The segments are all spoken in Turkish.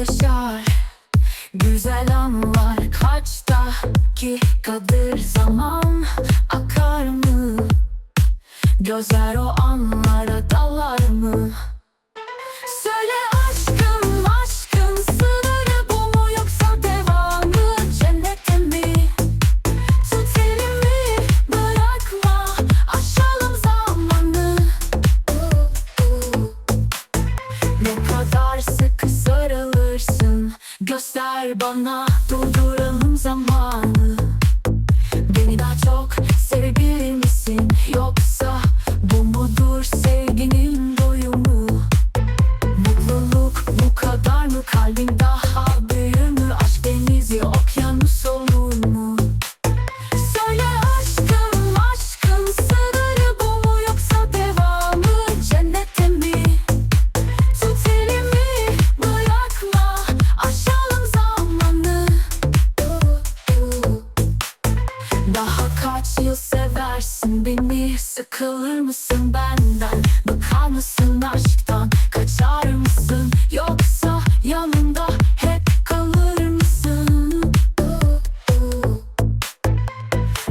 yaşar Güzel anlar kaç dakikadır zaman akar mı? Gözler o anlara dalar mı? Söyle aşkım aşkın sınırı bu mu yoksa devamı cennette mi? Tut elimi bırakma aşalım zamanı Ne kadar sıkı sarılır sarılırsın Göster bana durduralım zamanı Daha kaç yıl seversin beni? Sıkılır mısın benden? Bakar mısın aşktan? Kaçar mısın? Yoksa yanımda hep kalır mısın?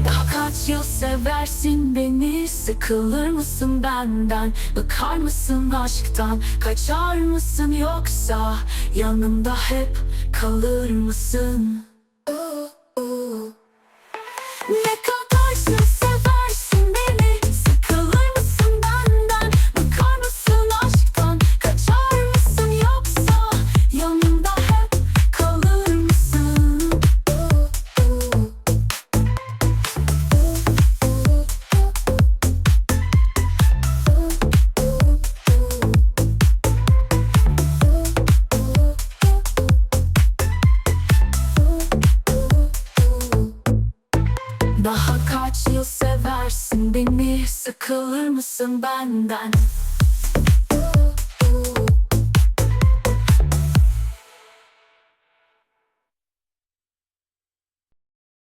Daha kaç yıl seversin beni? Sıkılır mısın benden? Bakar mısın aşktan? Kaçar mısın? Yoksa Yanımda hep kalır mısın Daha kaç yıl seversin beni? Sıkılır mısın benden